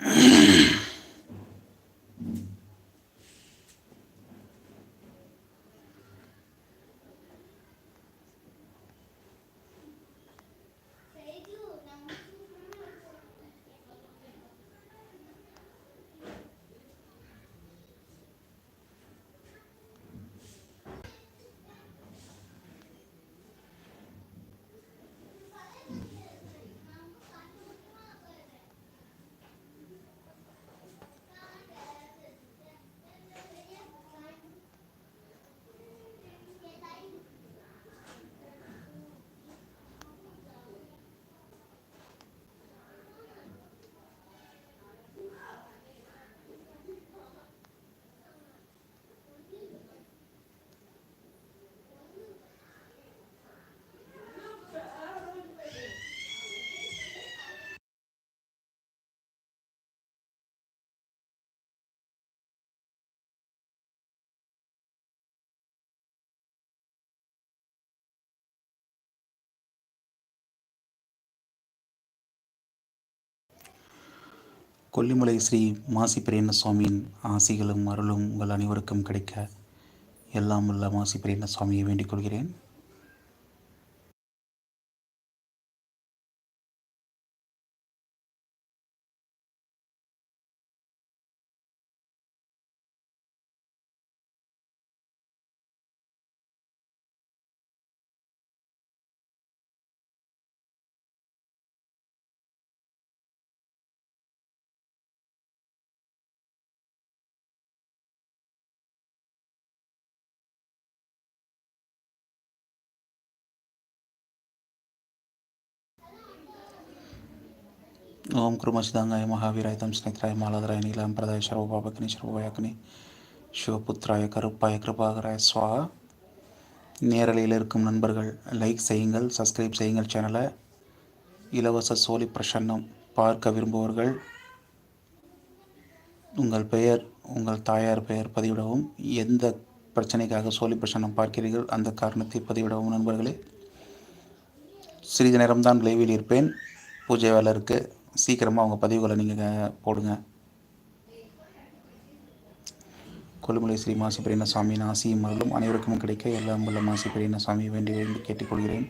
Yeah. Kollimalai Sri மாசி பிரியண்ண சுவாமியின் ஆசிகளும் அருளும் உங்கள் அனைவருக்கும் கிடைக்க. எல்லாம் உள்ள மாசி பிரியண்ண சுவாமியை வேண்டிக் கொள்கிறேன். ஓம் குருமசிதாங்காய மகாவீராய தம் ஸ்னித்ராய மாலாதராய நீலாம் பிரதாய சர்வபாபக்னி சிவபுத்ராய கருப்பாய கிருபாகராய ஸ்வா நேரலையில் இருக்கும் நண்பர்கள் லைக் செய்யுங்கள் சப்ஸ்கிரைப் செய்யுங்கள் சேனலை இலவச சோழி பிரசன்னம் பார்க்க விரும்புபவர்கள் உங்கள் பெயர் உங்கள் தாயார் பெயர் பதிவிடவும் எந்த பிரச்சனைக்காக சோழி பிரசன்னம் பார்க்கிறீர்கள் அந்த காரணத்தை பதிவிடவும் நண்பர்களே சிறிது நேரம்தான் லைவில் இருப்பேன் பூஜை வேலை இருக்குது சீக்கிரமாக அவங்க பதிவுகளை நீங்கள் போடுங்க. கொல்லுமலை ஸ்ரீ மாசி பெரியன சாமியின் ஆசியும் மகளும் அனைவருக்கும் கிடைக்க எல்லாம் வல்ல மாசி பெரியன சாமியை வேண்டி வேண்டி கேட்டுக்கொள்கிறேன்.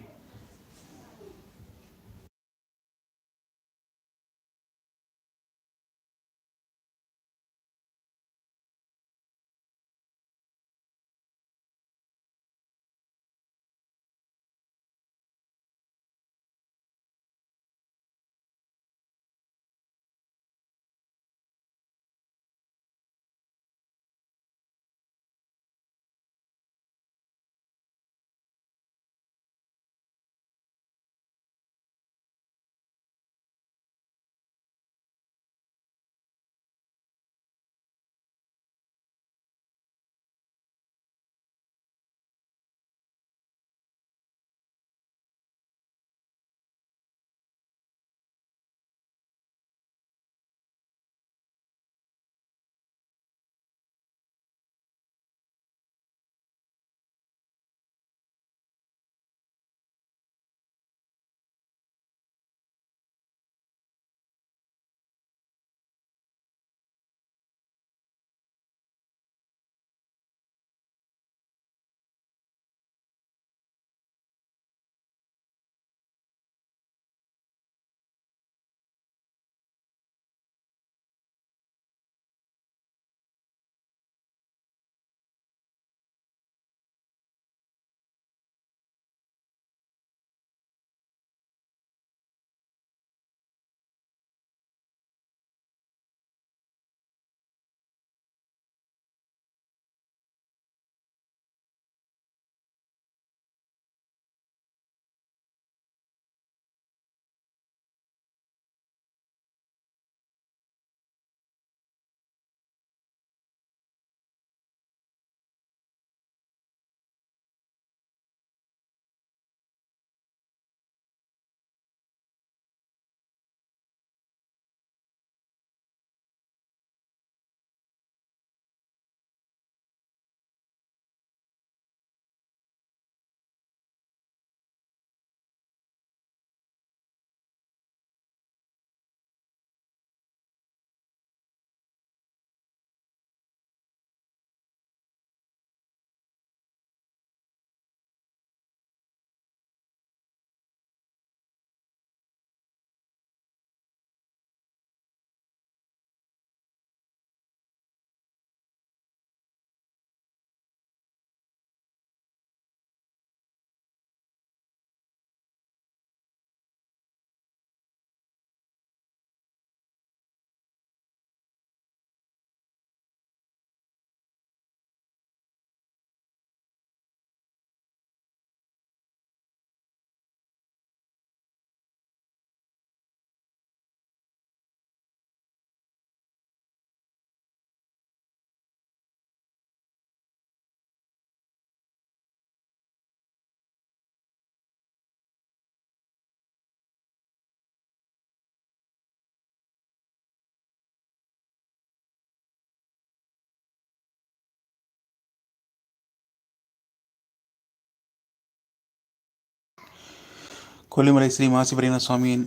கொல்லிமலை ஸ்ரீ மாசிபரியன சுவாமியின்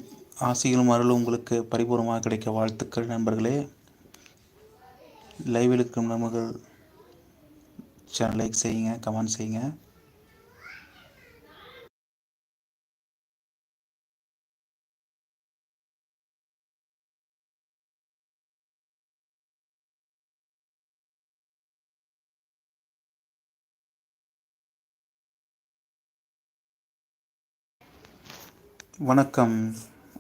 ஆசிகளும் அருளும் உங்களுக்கு பரிபூர்ணமாக கிடைக்க வாழ்த்துக்கள் நண்பர்களே. லைவில் இருக்கும் நண்பர்கள் சேனல் லைக் செய்யுங்க கமெண்ட் செய்யுங்க. வணக்கம்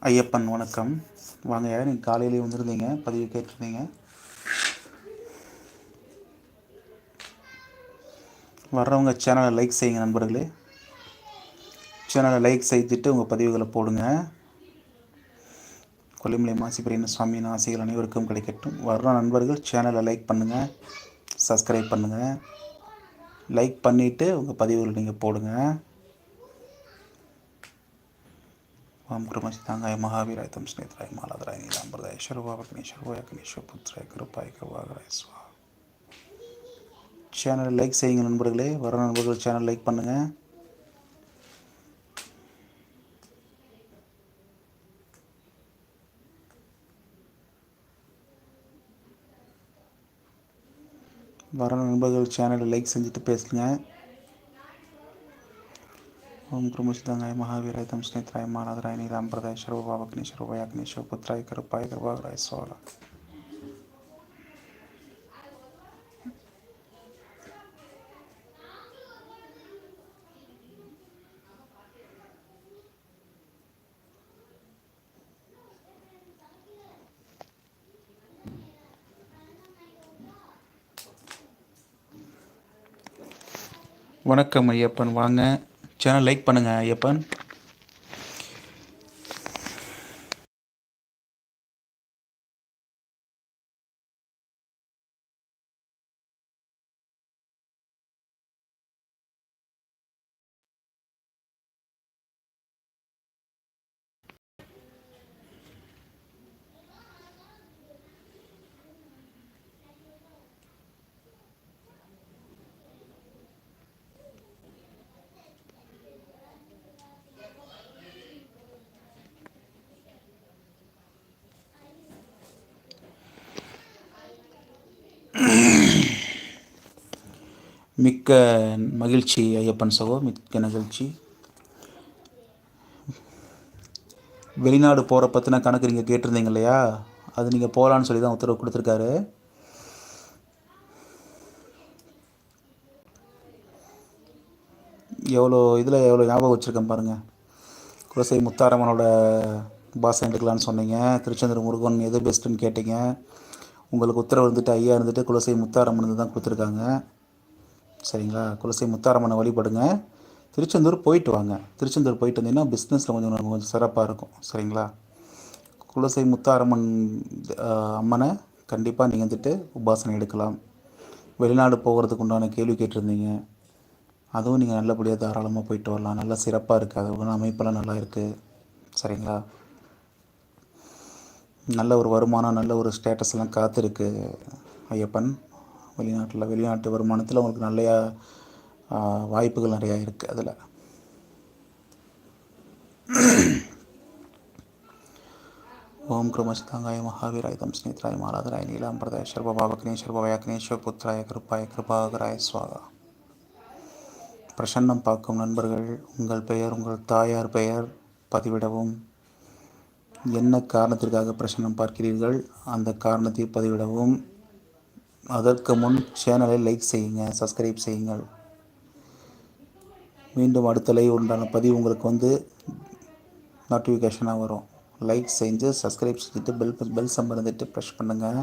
ஐயப்பன் வணக்கம். வாங்க நீங்கள் காலையிலேயே வந்துருந்தீங்க? பதிவு கேட்டிருந்தீங்க. வர்றவங்க சேனலை லைக் செய்யுங்க நண்பர்களே. சேனலை லைக் செய்துட்டு உங்கள் பதிவுகளை போடுங்க. கொல்லிமலை மாசிபிரியன் சுவாமியின் ஆசைகள் அனைவருக்கும் கிடைக்கட்டும். வர்ற நண்பர்கள் சேனலை லைக் பண்ணுங்கள் சப்ஸ்கிரைப் பண்ணுங்கள் லைக் பண்ணிவிட்டு உங்கள் பதிவுகளை நீங்கள் போடுங்கள் ఓం కృమచితాంగాయ మహావీరాయ తం స్నేహితురాయ మాలాదరాయ నీలాంబరదాయ శరుభావ గణేశ్వరభాయ గణేశ్వరపుత్రాయ కృపాయ కృపాగరాయ స్వా சேனலை லைக் செய்யுங்க நண்பர்களே வர நண்பர்கள் சேனல் லைக் பண்ணுங்கள் வர நண்பர்கள் சேனலை லைக் செஞ்சுட்டு பேசுங்க ओम क्रम सिद्धांगाय महावीर तम स्नेत्राय मानद्राय नीलांबरदाय सर्वभावग्नि सर्वयाग्नेश पुत्राय कृपाय कृपाग्राय स्वाहा வணக்கம் ஐயப்பன். வாங்க. சேனல் லைக் பண்ணுங்கள் ஐயப்பன். மிக்க மகிழ்ச்சி ஐயப்பன் சகோ மிக்க நிகழ்ச்சி. வெளிநாடு போகிற பற்றின கணக்கு நீங்கள் கேட்டிருந்தீங்க இல்லையா? அது நீங்கள் போகலான்னு சொல்லி தான் உத்தரவு கொடுத்துருக்காரு. எவ்வளோ இதில் எவ்வளோ ஞாபகம் வச்சுருக்கேன் பாருங்கள் குலசை முத்தாரம்மனோட பாசம் எடுக்கலான்னு சொன்னீங்க. திருச்செந்தூர் முருகன் எது பெஸ்ட்டுன்னு கேட்டீங்க. உங்களுக்கு உத்தரவு இருந்துட்டு ஐயா இருந்துட்டு குலசை முத்தாரம்மன் தான் கொடுத்துருக்காங்க. சரிங்களா? குலசை முத்தாரம்மனை வழிபடுங்க. திருச்செந்தூர் போயிட்டு வாங்க. திருச்செந்தூர் போயிட்டு வந்தீங்கன்னா பிஸ்னஸில் கொஞ்சம் கொஞ்சம் சிறப்பாக இருக்கும். சரிங்களா? குலசை முத்தாரம்மன் அம்மனை கண்டிப்பாக நீங்கள் வந்துட்டு உபாசனை எடுக்கலாம். வெளிநாடு போகிறதுக்கு உண்டான கேள்வி கேட்டிருந்தீங்க. அதுவும் நீங்கள் நல்லபடியாக தாராளமாக போயிட்டு வரலாம். நல்லா சிறப்பாக இருக்குது அது அமைப்பெல்லாம் நல்லா இருக்குது சரிங்களா? நல்ல ஒரு வருமானம் நல்ல ஒரு ஸ்டேட்டஸ்லாம் காத்திருக்கு ஐயப்பன். வெளிநாட்டில் வெளிநாட்டு வருமானத்தில் உங்களுக்கு நிறையா வாய்ப்புகள் நிறையா இருக்குது அதில். ஓம் கிருமஸ்தாங்காய மகாவீராய தம் ஸ்னேத்ராய மாலாதராய நீலாம்பரதாய சர்வபாவக்னே சர்வவயாக்னேஸ்வர புத்திராய கிருப்பாய கிருபாகராய சுவாகா. பிரசன்னம் பார்க்கும் நண்பர்கள் உங்கள் பெயர் உங்கள் தாயார் பெயர் பதிவிடவும். என்ன காரணத்திற்காக பிரசன்னம் பார்க்கிறீர்கள்? அந்த காரணத்தை பதிவிடவும். அதற்கு முன் சேனலை லைக் செய்யுங்க சப்ஸ்கிரைப் செய்யுங்கள். மீண்டும் அடுத்த உண்டான பதிவு உங்களுக்கு வந்து நோட்டிஃபிகேஷனாக வரும். லைக் செஞ்சு சப்ஸ்கிரைப் செஞ்சுட்டு பெல் பெல் சம்பர் ப்ரெஷ் பண்ணுங்கள்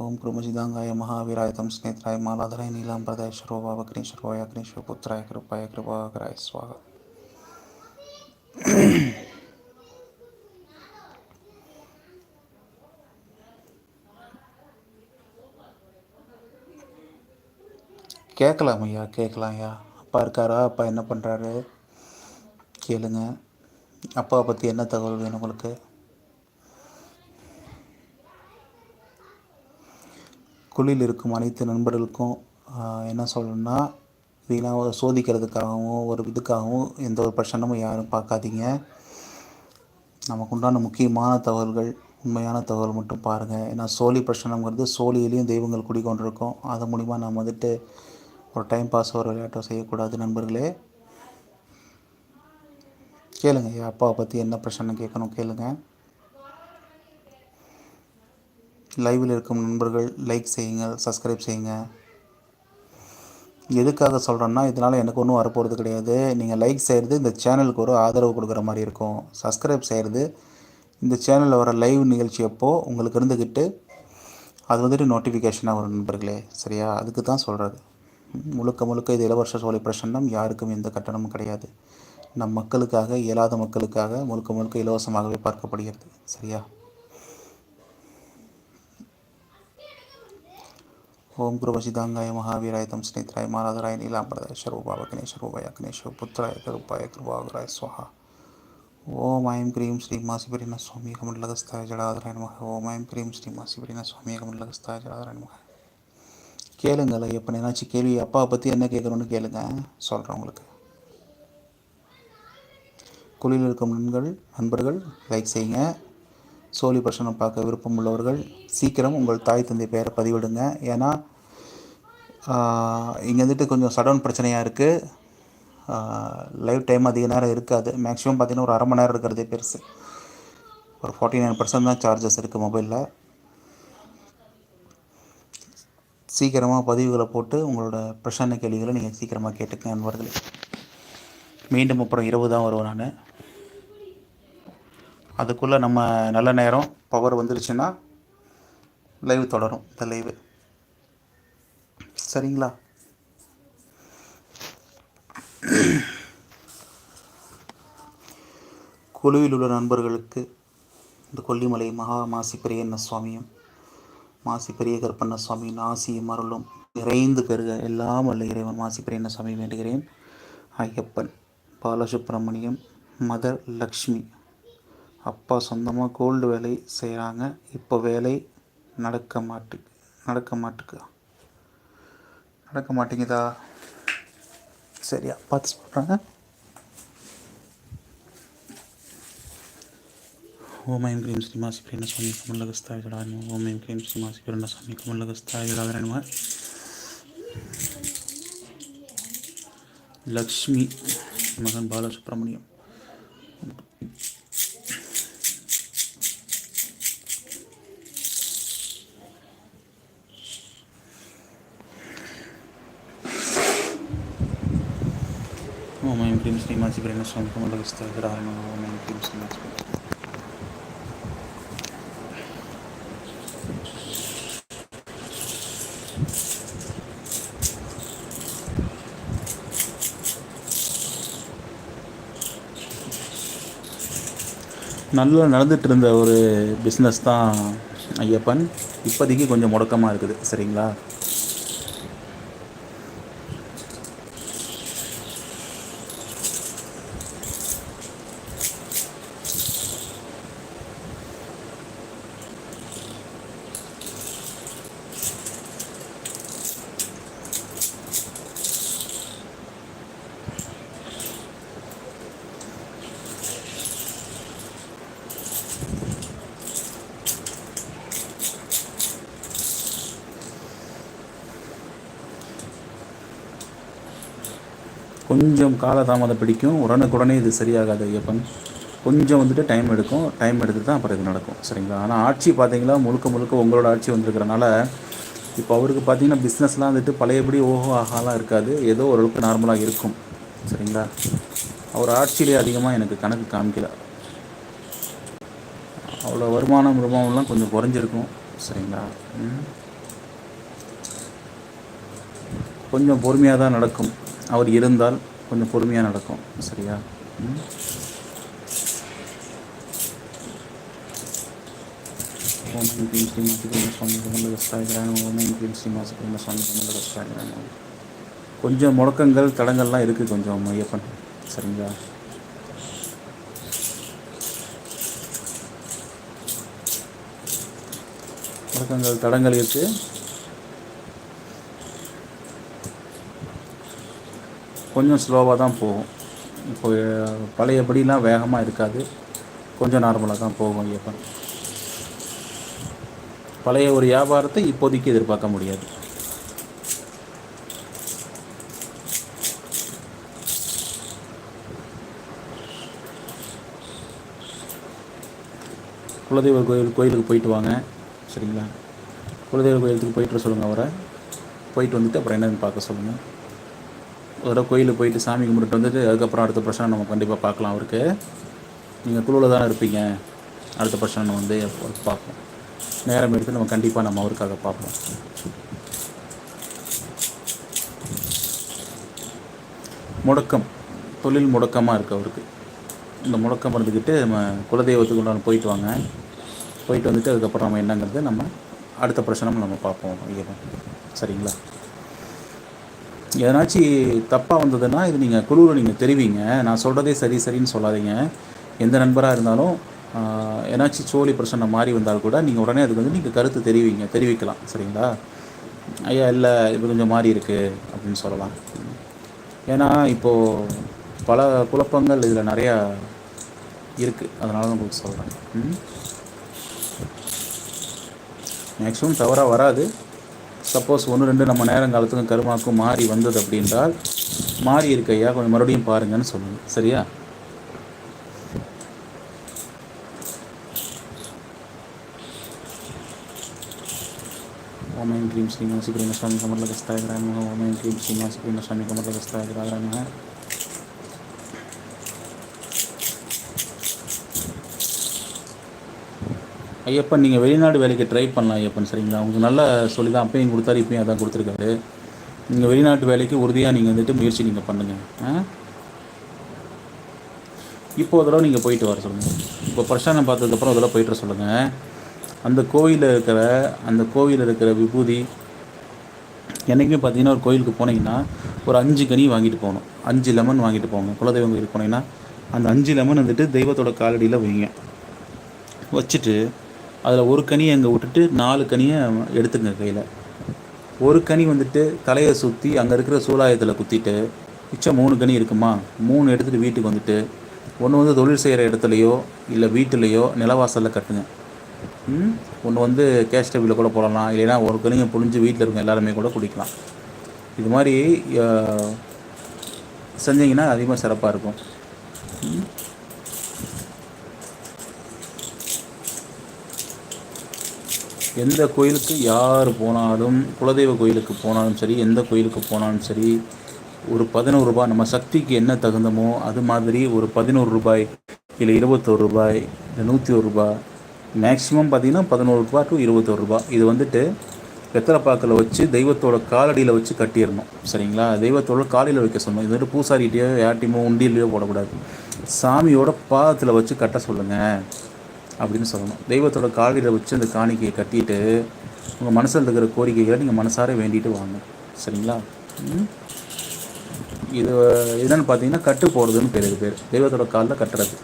ஓம் குருமஜிதாங்காய மகாவீராய தம் ஸ்னேத்ராய மாலாதராய நீலாம்பரதாய ஸ்வரோபா வக்னேஸ்வரோய அக்னேஸ்வர புத்திராய கிருப்பாய கிருபாகராய ஸ்வாகா கேட்கலாம் ஐயா கேட்கலாம் ஐயா அப்பா இருக்காரா? அப்பா என்ன பண்ணுறாரு கேளுங்க. அப்பாவை பற்றி என்ன தகவல் வேணும் உங்களுக்கு? குழியில் இருக்கும் அனைத்து நண்பர்களுக்கும் என்ன சொல்லணும்னா வீணாக சோதிக்கிறதுக்காகவும் ஒரு இதுக்காகவும் எந்த ஒரு பிரச்சனமும் யாரும் பார்க்காதீங்க. நமக்கு உண்டான முக்கியமான தகவல்கள் உண்மையான தகவல் மட்டும் பாருங்கள் ஏன்னா சோழி பிரச்சனைங்கிறது சோழியிலையும் தெய்வங்கள் குடிக்கொண்டிருக்கோம் அது மூலிமா நம்ம வந்துட்டு ஒரு டைம் பாஸ் ஒரு விளையாட்டோ செய்யக்கூடாது நண்பர்களே. கேளுங்க என் அப்பாவை பற்றி என்ன பிரச்சனை கேட்கணும் கேளுங்க. லைவில் இருக்கும் நண்பர்கள் லைக் செய்யுங்க சப்ஸ்கிரைப் செய்யுங்க. எதுக்காக சொல்கிறேன்னா இதனால் எனக்கு ஒன்றும் வரப்போகிறது கிடையாது. நீங்கள் லைக் செய்கிறது இந்த சேனலுக்கு ஒரு ஆதரவு கொடுக்குற மாதிரி இருக்கும். சப்ஸ்கிரைப் செய்கிறது இந்த சேனலில் வர லைவ் நிகழ்ச்சி அப்போது உங்களுக்கு இருந்துக்கிட்டு அது வந்துட்டு நோட்டிஃபிகேஷனாக வரும் நண்பர்களே. சரியா? அதுக்கு தான் சொல்கிறது முழுக்க முழுக்க இது இலவச சோலை பிரசன்னம் யாருக்கும் எந்த கட்டணமும் கிடையாது. நம் மக்களுக்காக இயலாத மக்களுக்காக முழுக்க முழுக்க இலவசமாகவே பார்க்கப்படுகிறது. சரியா? ஓம் குருவசிதாங்காய மகாவீராய தம் ஸ்னேத்ராய மாராதராய நீலாம்பரதாய சர்வபாவ கணேஸ்வரூபாய கணேஷ புத்திராய கருப்பாய கிருபாகராய சுவஹா. ஓம் ஐம் கிரீம் ஸ்ரீ மாசிபரின சுவாமி கமண்டலகஸ்தாய ஜடாதராய நமக. ஓம் ஐம் கிரீம் ஸ்ரீ மாசிபரின சுவாமி கமண்டலகஸ்தாய ஜடாதராய நமக. கேளுங்கள் எப்போ என்னாச்சும் கேள்வி அப்பாவை பற்றி என்ன கேட்குறோன்னு கேளுங்க சொல்கிறேன் உங்களுக்கு. குழியில் இருக்கும் நண்பர்கள் நண்பர்கள் லைக் செய்யுங்க. சோழி பிரசனம் பார்க்க விருப்பம் உள்ளவர்கள் சீக்கிரம் உங்கள் தாய் தந்தை பெயரை பதிவிடுங்க. ஏன்னா இங்கே வந்துட்டு கொஞ்சம் சடவுன் பிரச்சனையாக இருக்குது லைவ் டைம் அதிக நேரம் இருக்காது. மேக்ஸிமம் பார்த்திங்கன்னா ஒரு அரை மணி நேரம் இருக்கிறதே பெருசு. ஒரு ஃபார்ட்டி நைன் பர்சன்ட் தான் சார்ஜஸ் இருக்குது மொபைலில் சீக்கிரமாக பதிவுகளை போட்டு உங்களோட பிரச்சனை கேள்விகளை நீங்கள் சீக்கிரமாக கேட்டுக்கங்க நண்பர்களே. மீண்டும் அப்புறம் இரவு தான் வருவேன் நான். அதுக்குள்ளே நம்ம நல்ல நேரம் பவர் வந்துருச்சுன்னா லைவ் தொடரும் இந்த லைவு சரிங்களா? குழுவில் உள்ள நண்பர்களுக்கு இந்த கொல்லிமலை மகா மாசி பிரியன்ன சுவாமியும் மாசி பெரிய கருப்பண்ண சுவாமியின் ஆசியும் அருளும் நிறைந்து பெருக எல்லாம் வல்ல இறைவன் மாசி பெரியண்ண சுவாமி வேண்டுகிறேன். ஐயப்பன் பாலசுப்ரமணியம் மதர் லக்ஷ்மி அப்பா சொந்தமாக கோல்டு வேலை செய்கிறாங்க இப்போ வேலை நடக்க மாட்டு நடக்க மாட்டுக்கு? நடக்க மாட்டேங்குதா? சரியா பார்த்து சொல்கிறாங்க ఓం ఐం క్రీం శ్రీ మాసిఫిరణ స్వామి కమలగస్తాయ జడాను ఓం ఐం క్రీం శ్రీ మాసిఫిరణ స్వామి కమలగస్తాయ జడాధరణమ లక్ష్మి మగన్ బాలసుబ్రహ్మణ్యం ఓం ఐం క్రీం శ్రీ మాసిఫిరణ స్వామి కమలగస్తాయ జడాను ఓం ఐం క్రీం శ్రీ మాసిఫిరణ நல்லா நடந்துகிட்டு இருந்த ஒரு பிஸ்னஸ் தான் ஐயப்பன். இப்போதைக்கு கொஞ்சம் முடக்கமாக இருக்குது. சரிங்களா? கொஞ்சம் காலதாமதம் பிடிக்கும். உடனுக்குடனே இது சரியாகாது ஐயப்பன். கொஞ்சம் வந்துட்டு டைம் எடுக்கும். டைம் எடுத்து தான் அப்புறம் இது நடக்கும். சரிங்களா? ஆனால் ஆட்சி பார்த்தீங்களா? முழுக்க முழுக்க உங்களோட ஆட்சி வந்திருக்கிறனால இப்போ அவருக்கு பார்த்தீங்கன்னா பிஸ்னஸ்லாம் வந்துட்டு பழையபடி ஓஹோ ஆஹாலாம் இருக்காது. ஏதோ ஓரளவுக்கு நார்மலாக இருக்கும். சரிங்களா? அவர் ஆட்சியிலே அதிகமாக எனக்கு கணக்கு காமிக்கல. அவ்வளோ வருமானம் வருமானம்லாம் கொஞ்சம் குறைஞ்சிருக்கும். சரிங்களா? கொஞ்சம் பொறுமையாக தான் நடக்கும். அவர் இருந்தால் கொஞ்சம் பொறுமையாக நடக்கும். சரியா? ஓமன் கிரீம் ஸ்ரீ மாசி சுவாமி கமல கஷ்டாகிறாங்க ஓமன் கிரீம் ஸ்ரீ மாசி சுவாமி கமல கஷ்டாகிறாங்க கொஞ்சம் முடக்கங்கள் தடங்கள்லாம் இருக்குது கொஞ்சம் ஐயப்பன். சரிங்களா? முடக்கங்கள் தடங்கள் இருக்குது கொஞ்சம் ஸ்லோவாக தான் போகும். இப்போ பழையபடிலாம் வேகமாக இருக்காது. கொஞ்சம் நார்மலாக தான் போகும் ஐயப்பன் பழைய ஒரு வியாபாரத்தை இப்போதைக்கு எதிர்பார்க்க முடியாது. குலதெய்வ கோயில் கோயிலுக்கு போயிட்டு வாங்க. சரிங்களா? குலதெய்வ கோயிலுக்கு போயிட்டு சொல்லுங்கள் அவரை. போயிட்டு வந்துட்டு அப்புறம் என்னன்னு பார்க்க சொல்லுங்கள் ஒரு தடவை கோயிலுக்கு போயிட்டு சாமி கும்பிட்டு வந்துட்டு அதுக்கப்புறம் அடுத்த பிரச்சனை நம்ம கண்டிப்பாக பார்க்கலாம் அவருக்கு. நீங்கள் குழுவில் தானே இருப்பீங்க. அடுத்த பிரச்சனை நம்ம வந்து பார்ப்போம். நேரம் எடுத்து நம்ம கண்டிப்பாக நம்ம அவருக்காக பார்ப்போம். முடக்கம். தொழில் முடக்கமாக இருக்குது அவருக்கு. இந்த முடக்கம் இருந்துக்கிட்டு நம்ம குலதெய்வத்துக்கு உண்டான போயிட்டு வாங்க. போயிட்டு வந்துட்டு அதுக்கப்புறம் நம்ம என்னங்கிறது நம்ம அடுத்த பிரச்சனை நம்ம பார்ப்போம். ஐயப்பன் சரிங்களா? எதனாச்சும் தப்பாக வந்ததுன்னா இது நீங்கள் குழுவில் நீங்கள் தெரிவிங்க. நான் சொல்கிறதே சரி சரின்னு சொல்லாதீங்க. எந்த நண்பராக இருந்தாலும் ஏதாச்சும் சோழி பிரச்சனை மாறி வந்தால் கூட நீங்கள் உடனே அதுக்கு வந்து நீங்கள் கருத்து தெரிவிங்க தெரிவிக்கலாம். சரிங்களா? ஐயா இல்லை இது கொஞ்சம் மாறி இருக்குது அப்படின்னு சொல்லலாம். ஏன்னா இப்போது பல குழப்பங்கள் இதில் நிறையா இருக்குது அதனால தான் உங்களுக்கு சொல்கிறேன் மேக்ஸிமம் தவறாக வராது. சப்போஸ் ஒன்று ரெண்டு நம்ம நேரங்காலத்துக்கும் கருமாக்கும் மாறி வந்தது அப்படின்றால் மாறி இருக்கையா? கொஞ்சம் மறுபடியும் பாருங்கன்னு சொல்லுங்கள் சரியா? ஓமயம் க்ரீம் ஸ்ரீனிவாசி கமர்ல கமர்லகஸ்தாயகராக ஓமயம் க்ரீம் ஸ்ரீனிவாசி கமர்ல கமர்லகஸ்தாயகராக ஐயப்பன் நீங்கள் வெளிநாடு வேலைக்கு ட்ரை பண்ணலாம் ஐயப்பன் சரிங்களா? உங்களுக்கு நல்லா சொல்லி தான் அப்பையும் கொடுத்தாரு இப்பயும் அதான் கொடுத்துருக்காரு. நீங்கள் வெளிநாட்டு வேலைக்கு உறுதியாக நீங்கள் வந்துட்டு முயற்சி நீங்கள் பண்ணுங்கள் இப்போ அதெல்லாம் தடவை நீங்கள் போயிட்டு வர சொல்லுங்கள் இப்போ பிரசாதம் பார்த்ததுக்கப்புறம் அதெல்லாம் போயிட்டு சொல்லுங்கள் அந்த கோவிலில் இருக்கிற அந்த கோவிலில் இருக்கிற விபூதி என்றைக்குமே பார்த்தீங்கன்னா ஒரு கோயிலுக்கு போனீங்கன்னா ஒரு அஞ்சு கனி வாங்கிட்டு போகணும். அஞ்சு லெமன் வாங்கிட்டு போங்க குலதெய்வம் கோயிலுக்கு போனீங்கன்னா அந்த அஞ்சு லெமன் வந்துட்டு தெய்வத்தோட காலடியில் வைங்க. வச்சுட்டு அதில் ஒரு கனியை அங்கே விட்டுட்டு நாலு கனியை எடுத்துங்க கையில். ஒரு கனி வந்துட்டு தலையை சுற்றி அங்கே இருக்கிற சூலாயத்தில் குத்திட்டு மிச்சம் மூணு கனி இருக்குமா? மூணு எடுத்துகிட்டு வீட்டுக்கு வந்துட்டு ஒன்று வந்து தொழில் செய்கிற இடத்துலையோ இல்லை வீட்டிலையோ நிலவாசலில் கட்டுங்க. ஒன்று வந்து கேஷ் டேபிளில் கூட போடலாம். இல்லைன்னா ஒரு கனியை புழிஞ்சு வீட்டில் இருக்க எல்லாருமே கூட குடிக்கலாம். இது மாதிரி செஞ்சிங்கன்னா அதிகமாக சிறப்பாக இருக்கும். எந்த கோயிலுக்கு யார் போனாலும் குலதெய்வ கோயிலுக்கு போனாலும் சரி எந்த கோயிலுக்கு போனாலும் சரி ஒரு பதினோரு ரூபாய் நம்ம சக்திக்கு என்ன தகுந்தமோ அது மாதிரி ஒரு பதினோரு ரூபாய் இல்லை இருபத்தோரு ரூபாய் இல்லை நூற்றி ஒரு ரூபாய் மேக்ஸிமம் பார்த்திங்கன்னா பதினோரு ரூபாய் டு இருபத்தோரு ரூபாய். இது வந்துட்டு வெத்தலைப்பாக்கில் வச்சு தெய்வத்தோட காலடியில் வச்சு கட்டிடணும். சரிங்களா? தெய்வத்தோட காலையில் வைக்க சொல்லணும் இது வந்துட்டு பூசாரிகிட்டையோ யார்ட்டையுமோ உண்டியிலையோ போடக்கூடாது. சாமியோட பாதத்தில் வச்சு கட்ட சொல்லுங்கள் அப்படின்னு சொல்லணும். தெய்வத்தோட காலில் வச்சு அந்த காணிக்கையை கட்டிட்டு உங்கள் மனசில் இருக்கிற கோரிக்கைகளை நீங்கள் மனசார வேண்டிட்டு வாங்க. சரிங்களா? இது என்னென்னு பார்த்தீங்கன்னா கட்டு போடுறதுன்னு பேர் இது பேர். தெய்வத்தோட காலில் கட்டுறது.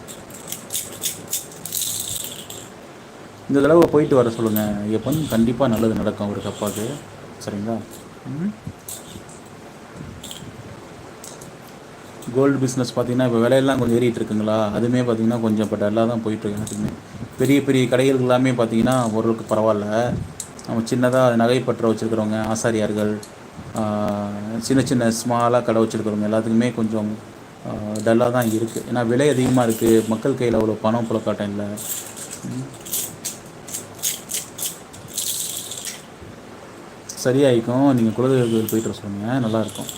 இந்த தடவை போயிட்டு வர சொல்லுங்கள் எப்போ கண்டிப்பாக நல்லது நடக்கும் அவருக்கு அப்பாவுக்கு. சரிங்களா? கோல்டு பிஸ்னஸ் பார்த்தீங்கன்னா இப்போ விலையெல்லாம் கொஞ்சம் ஏறிட்டு இருக்குங்களா? அதுவுமே பார்த்தீங்கன்னா கொஞ்சம் இப்போ டல்லாக தான் போயிட்டுருக்கு எனக்குமே. பெரிய பெரிய கடைகள் எல்லாமே பார்த்தீங்கன்னா ஓரளவுக்கு பரவாயில்ல. நம்ம சின்னதாக நகைப்பற்ற வச்சுருக்கிறவங்க ஆசாரியார்கள் சின்ன சின்ன ஸ்மாலாக கடை வச்சுருக்கிறவங்க எல்லாத்துக்குமே கொஞ்சம் டல்லாக தான் இருக்குது ஏன்னா விலை அதிகமாக இருக்குது மக்கள் கையில் அவ்வளோ பணம் புழக்காட்டம் இல்லை. சரியாயிக்கும். நீங்கள் குலதெய்வ கோயில் போயிட்டு சொல்லுங்கள் நல்லாயிருக்கும்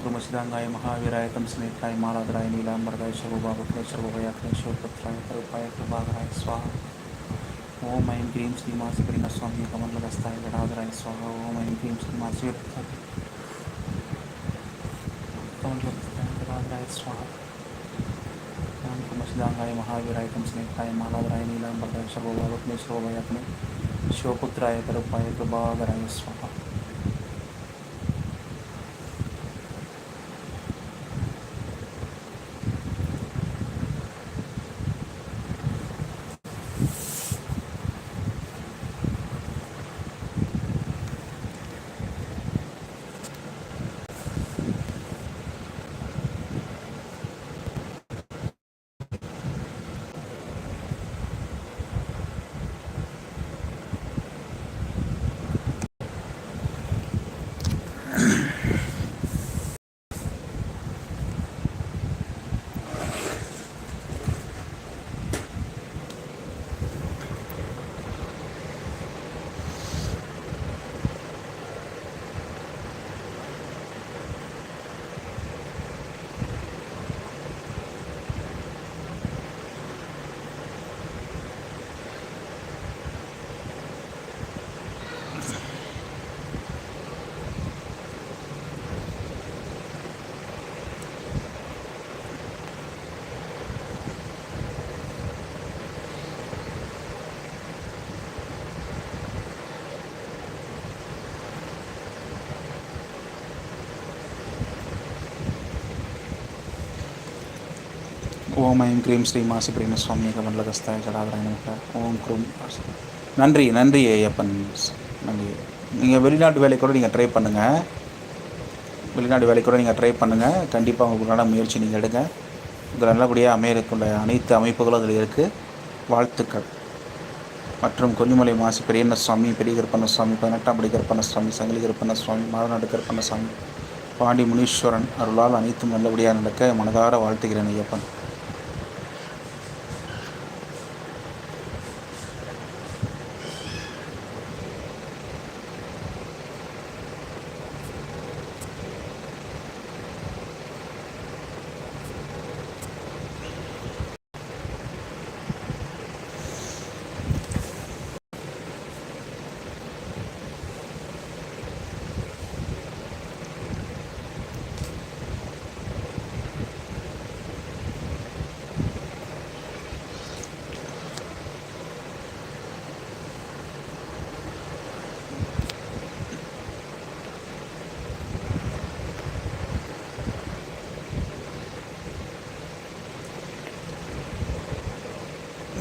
ओम क्रमशिदांगाय महावीराय तमस्नेकाय मालाधराय नीलांबरदाय सर्वभागत्राय सर्वभयात्राय शिवपत्राय करुपाय कृपाधराय स्वाहा ओम ऐं क्रीं श्रीमासी परिणस्वामी कमलगस्ताय गणाधराय स्वाहा ओम ऐं क्रीं श्रीमासी कमलगस्ताय गणाधराय स्वाहा ओम क्रमशिदांगाय महावीराय तमस्नेकाय मालाधराय नीलांबरदाय सर्वभागत्राय सर्वभयात्राय शिवपुत्राय करुपाय कृपाधराय स्वाहा ஓம் ஐம் க்ரீம் ஸ்ரீ மாசி பிரேம சுவாமி கமண்டலகஸ்தாய ஜடாதராய நமக. ஓம் க்ரூம் நன்றி நன்றி ஐயப்பன். நன்றி. நீங்கள் வெளிநாட்டு வேலை கூட நீங்கள் ட்ரை பண்ணுங்கள் வெளிநாடு வேலை கூட நீங்கள் ட்ரை பண்ணுங்கள் கண்டிப்பாக உங்களுக்கான முயற்சி நீங்கள் எடுங்க. உங்கள் நல்லபடியாக அமையக்குள்ள அனைத்து அமைப்புகளும் அதில் இருக்குது வாழ்த்துக்கள். மற்றும் கொல்லிமலை மாசி பெரியண்ண சுவாமி பெரிய கருப்பண்ண சுவாமி பதினெட்டாம் படி கருப்பண்ண சுவாமி சங்கிலி கருப்பண்ண சுவாமி மாதநாடு கருப்பண்ண சுவாமி பாண்டி முனீஸ்வரன் அருளால் அனைத்தும் நல்லபடியாக நடக்க மனதார வாழ்த்துகிறேன் ஐயப்பன்.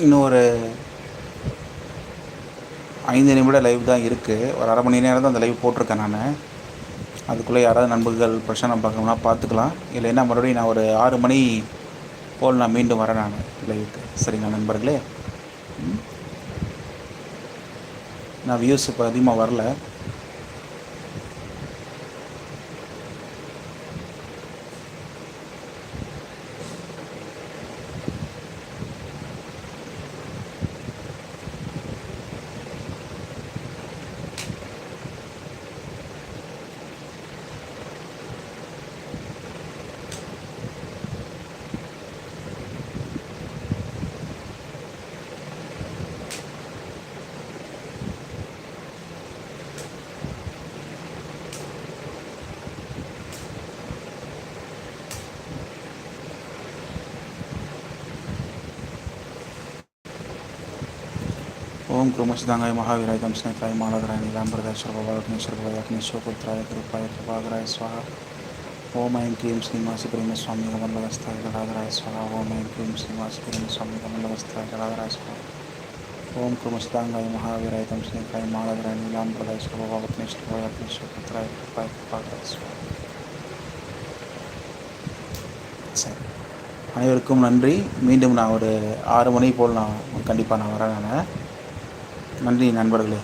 இன்னும் ஒரு ஐந்து நிமிட லைவ் தான் இருக்குது ஒரு அரை மணி நேரம் தான் அந்த லைவ் போட்டிருக்கேன் நான். அதுக்குள்ளே யாராவது நண்பர்கள் பிரச்சனை பார்க்கணும்னா பார்த்துக்கலாம். இல்லைன்னா மறுபடியும் நான் ஒரு ஆறு மணி போல் நான் மீண்டும் வரேன் நான் லைவுக்கு சரிங்களா நண்பர்களே? நான் வியூஸ் இப்போ அதிகமாக வரல. ஓம் குருமசிதாங்காய் மகாவீராய் தம்சனத்தாய் மாலகராய் நீலாம்பரதாய் சர்வபாலக்னேஸ்வரபாய் அக்னேஸ்வரபுத்திராய கிருப்பாய கிருபாகராய ஸ்வஹா ஓம் ஐம் கிரீம் ஸ்ரீமாசி பிரேம சுவாமி கமலவஸ்தாய கடாதராய ஸ்வஹா ஓம் ஐம் கிரீம் ஸ்ரீமாசி பிரேம சுவாமி கமலவஸ்தாய கடாதராய ஸ்வஹா ஓம் குருமசிதாங்காய் மகாவீராய் தம்சனத்தாய் மாலகராய் நீலாம்பரதாய் சர்வபாலக்னேஸ்வரபாய் அக்னேஸ்வரபுத்திராய கிருப்பாய கிருபாகராய ஸ்வஹா சரி அனைவருக்கும் நன்றி. மீண்டும் நான் ஒரு ஆறு மணி போல் நான் கண்டிப்பாக நான் வரேன் நான். நன்றி நண்பர்களே.